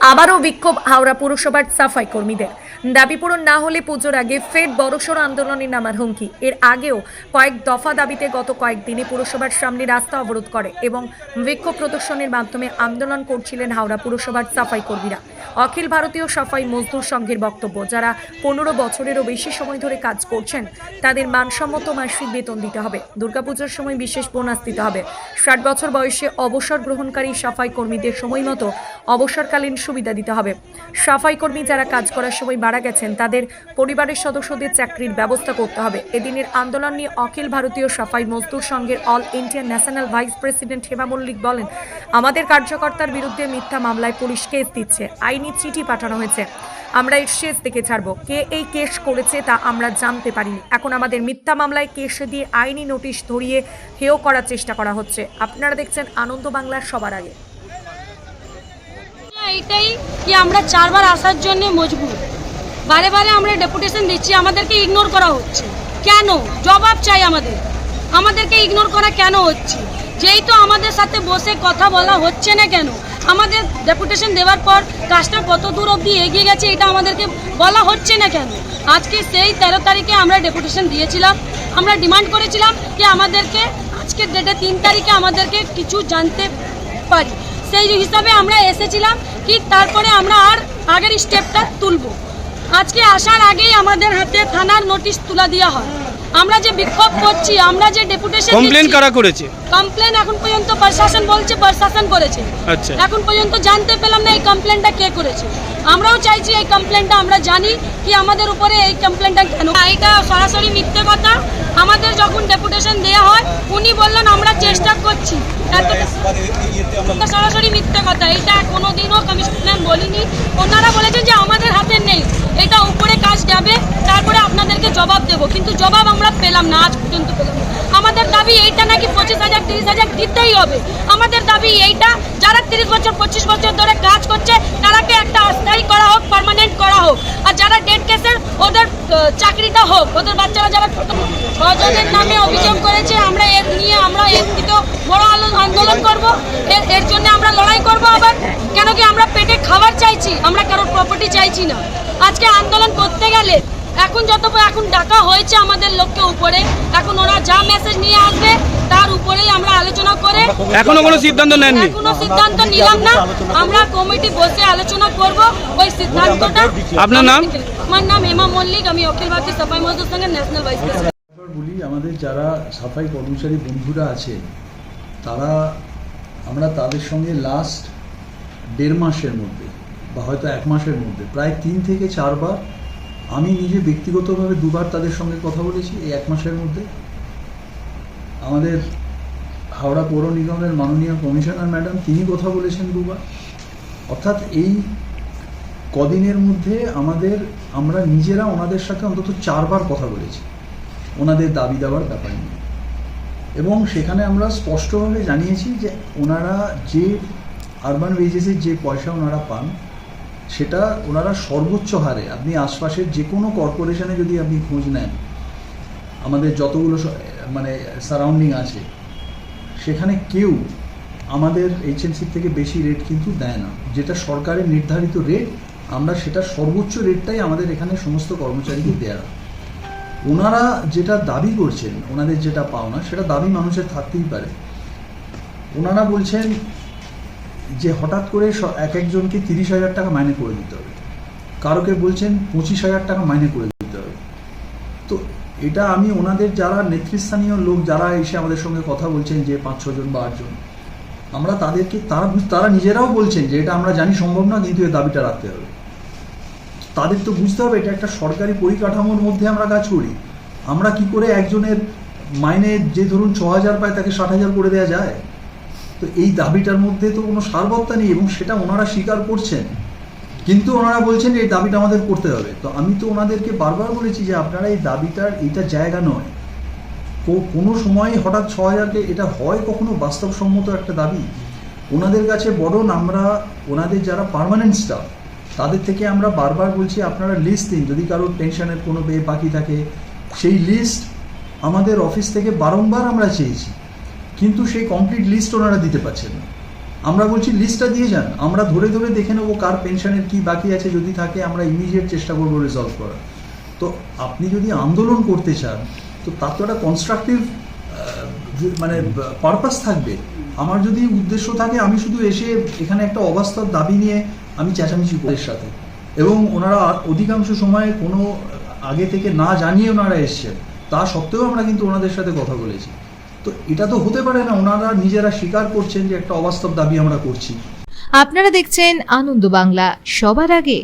আবারও বিক্ষোভ হাওড়া পুরসভার সাফাই কর্মীদের। দাবি পূরণ না হলে পুজোর আগে ফের বড়সড় আন্দোলনে নামার হুমকি। এর আগেও কয়েক দফা দাবিতে গত কয়েকদিনে পুরসভার সামনে রাস্তা অবরোধ করে এবং বিক্ষোভ প্রদর্শনের মাধ্যমে আন্দোলন করছিলেন হাওড়া পুরসভার সাফাই কর্মীরা। অখিল ভারতীয় সাফাই মজদুর সংঘের বক্তব্য, যারা পনেরো বছরেরও বেশি সময় ধরে কাজ করছেন, তাদের মানসম্মত মাসিক বেতন দিতে হবে। দুর্গাপুজোর সময় বিশেষ বোনাস দিতে হবে। ষাট বছর বয়সে অবসর গ্রহণকারী সাফাই কর্মীদের সময় মতো অবসরকালীন সুবিধা দিতে হবে। সাফাই কর্মী যারা কাজ করার সময় মারা গেছেন, তাদের পরিবারের সদস্যদের চাকরির ব্যবস্থা করতে হবে। এদিনের আন্দোলন নিয়ে অখিল ভারতীয় সাফাই মজদুর সংঘের all India national vice president Hema Mallick বলেন, আমাদের কার্যকর্তার বিরুদ্ধে মিথ্যা মামলায় পুলিশ কেস দিচ্ছে। আইনি চিঠি পাঠানো হয়েছে। আমরা এর শেষ দেখে ছাড়বো। কে এই কেস করেছে তা আমরা জানতে পারিনি। এখন আমাদের মিথ্যা মামলায় কেস দিয়ে আইনি নোটিশ ধরিয়ে হেয় করার চেষ্টা করা হচ্ছে। আপনারা দেখছেন আনন্দ বাংলার সবার আগে। এইটাই কি আমরা চারবার আসার জন্য মজবুর। বারে বারে আমরা ডেপুটেশন দিচ্ছি, আমাদেরকে ইগনোর করা হচ্ছে। কেন? জবাব চাই আমাদের। আমাদেরকে ইগনোর করা কেন হচ্ছে? যেই তো আমাদের সাথে বসে কথা বলা হচ্ছে না কেন? আমাদের ডেপুটেশন দেওয়ার পর কাজটা কত দূর অবধি এগিয়ে গেছে এটা আমাদেরকে বলা হচ্ছে না কেন? আজকে সেই তেরো তারিখে আমরা ডেপুটেশন দিয়েছিলাম। আমরা ডিমান্ড করেছিলাম যে আমাদেরকে আজকের ডেটে তিন তারিখে আমাদেরকে কিছু জানতে পারি। সেই হিসাবে আমরা এসেছিলাম কি তারপরে আমরা আর আগের স্টেপটা তুলব। আজকে আসার আগেই আমাদের হাতে থানার নোটিশ তুলা দেওয়া হয়। আমরা যে বিক্ষোভ করছি আমরা যে ডেপুটেশন কমপ্লেন কারা করেছে? কমপ্লেন এখন পর্যন্ত প্রশাসন বলছে প্রশাসন করেছে। আচ্ছা। এখন পর্যন্ত জানতে পেলাম না এই কমপ্লেনটা কে করেছে। আমরাও চাইছি এই কমপ্লেনটা আমরা জানি কি আমাদের উপরে এই কমপ্লেনটা কেন। এটা সরাসরি মিথ্যে কথা। আমাদের যখন ডেপুটেশন দেওয়া হয় উনি বললেন আমরা চেষ্টা করছি। সরাসরি মিথ্যে কথা। এটা কোনোদিনও কমিশনার বলিনি। ওনারা বলেছেন যে আমাদের হাতে নেই। এটা উপরে কাজ যাবে তারপরে আপনাদেরকে জবাব দেব। কিন্তু জবাব আমরা পেলাম না আজ পর্যন্ত পেলাম দাবি এইটা নাকি পঁচিশ হাজার, তিরিশ হাজার দিতেই হবে। আমাদের দাবি এইটা, যারা তিরিশ বছর, পঁচিশ বছর ধরে কাজ করছে, তারাকে একটা অস্থায়ী করা হোক পার্মানেন্ট করা হোক। আর যারা ডেট কেসের ওদের চাকরিটা হোক। ওদের বাচ্চারা যারা ছজনের নামে অভিযোগ করেছে, আমরা এর নিয়ে, আমরা এর থেকে বড় আন্দোলন করব। এর এর জন্য আমরা লড়াই করব আবার। কেন কি আমরা পেটে খাবার চাইছি? আমরা কারোর প্রপার্টি চাইছি না। আজকে আন্দোলন করতে গেলে এখন যত এখন ডাকা হয়েছে আমাদের লোককে উপরে এখন ওরা যা মেসেজ নিয়ে আসবে তার উপরেই আমরা আলোচনা করে এখনও কোনো সিদ্ধান্ত নেননি। এখনও সিদ্ধান্ত নিলাম না। আমরা কমিটি বসে আলোচনা করব। ওই সিদ্ধান্তটা আপনার নাম? আমার নাম হেমা মল্লিক আমি অখিল ভারতীয় সাফাই মজদুর সঙ্গে ন্যাশনাল ভাইস প্রেসিডেন্ট বলি আমাদের যারা সাফাই কর্মচারী বন্ধুরা আছে তারা আমরা তাদের সঙ্গে লাস্ট দেড় মাসের মধ্যে বা হয়তো এক মাসের মধ্যে প্রায় তিন থেকে চারবার আমি নিজে ব্যক্তিগতভাবে দুবার তাদের সঙ্গে কথা বলেছি এই এক মাসের মধ্যে। আমাদের হাওড়া পৌর নিগমের মাননীয় কমিশনার ম্যাডাম, তিনি কথা বলেছেন দুবার। অর্থাৎ এই কদিনের মধ্যে আমাদের, আমরা নিজেরা ওনাদের সাথে অন্তত চারবার কথা বলেছি। ওনাদের দাবি দেওয়ার ব্যাপার নিয়ে। এবং সেখানে আমরা স্পষ্টভাবে জানিয়েছি যে ওনারা যে আরবান ওয়েজেসের যে পয়সা ওনারা পান সেটা ওনারা সর্বোচ্চ হারে। আপনি আশপাশের যে কোনো কর্পোরেশনে যদি আপনি খোঁজ নেন, আমাদের যতগুলো মানে সারাউন্ডিং আছে, সেখানে কেউ আমাদের এইচএনসি থেকে বেশি রেট কিন্তু দেয় না। যেটা সরকারের নির্ধারিত রেট আমরা সেটা সর্বোচ্চ রেটটাই আমাদের এখানে সমস্ত কর্মচারীকে দেওয়া ওনারা যেটা দাবি করছেন, ওনাদের যেটা পাওনা, সেটা দাবি মানুষের থাকতেই পারে। ওনারা বলছেন যে হঠাৎ করে এক একজনকে তিরিশ হাজার টাকা মাইনে করে দিতে হবে। কারোকে বলছেন পঁচিশ হাজার টাকা মাইনে করে দিতে হবে। তো এটা আমি ওনাদের যারা নেতৃস্থানীয় লোক যারা এসে আমাদের সঙ্গে কথা বলছেন যে পাঁচ, ছজন বা আটজন, আমরা তাদেরকে, তারা তারা নিজেরাও বলছেন যে এটা আমরা জানি সম্ভব না, কিন্তু এই দাবিটা রাখতে হবে। তাদের তো বুঝতে হবে এটা একটা সরকারি পরিকাঠামোর মধ্যে আমরা কাজ করি। আমরা কি করে একজনের মাইনে যে ধরুন ছ হাজার পায় তাকে ষাট হাজার করে দেওয়া যায়? তো এই দাবিটার মধ্যে তো কোনো সারবত্তা নেই এবং সেটা ওনারা স্বীকার করছেন। কিন্তু ওনারা বলছেন এই দাবিটা আমাদের করতে হবে। তো আমি তো ওনাদেরকে বারবার বলেছি যে আপনারা এই দাবিটার এইটা জায়গা নয়। কোনো সময় হঠাৎ ছ হাজারকে এটা হয় কখনো বাস্তবসম্মত একটা দাবি? ওনাদের কাছে বরং আমরা ওনাদের যারা পার্মানেন্ট স্টাফ তাদের থেকে আমরা বারবার বলছি, আপনারা লিস্ট দিন। যদি কারোর পেনশনের কোনো বে বাকি থাকে, সেই লিস্ট আমাদের অফিস থেকে বারংবার আমরা চেয়েছি। কিন্তু সেই কমপ্লিট লিস্ট ওনারা দিতে পারছেন না। আমরা বলছি লিস্টটা দিয়ে যান। আমরা ধরে ধরে দেখে নেব কার পেনশনের কি বাকি আছে। যদি থাকে, আমরা ইমিডিয়েট চেষ্টা করব রিজলভ করার। তো আপনি যদি আন্দোলন করতে চান, তো তার তো একটা কনস্ট্রাকটিভ মানে পারপাস থাকবে। আমার যদি উদ্দেশ্য থাকে, আমি শুধু এসে এখানে একটা অবাস্তব দাবি নিয়ে আমি চেঁচামেচি করি সাথে। এবং ওনারা অধিকাংশ সময় কোনো আগে থেকে না জানিয়ে ওনারা এসছেন। তা সত্ত্বেও আমরা কিন্তু ওনাদের সাথে কথা বলেছি। তো এটা তো হতে পারে না, ওনারা নিজেরা স্বীকার করছেন যে একটা অবাস্তব দাবি আমরা করছি। আপনারা দেখছেন আনন্দ বাংলা, সবার আগে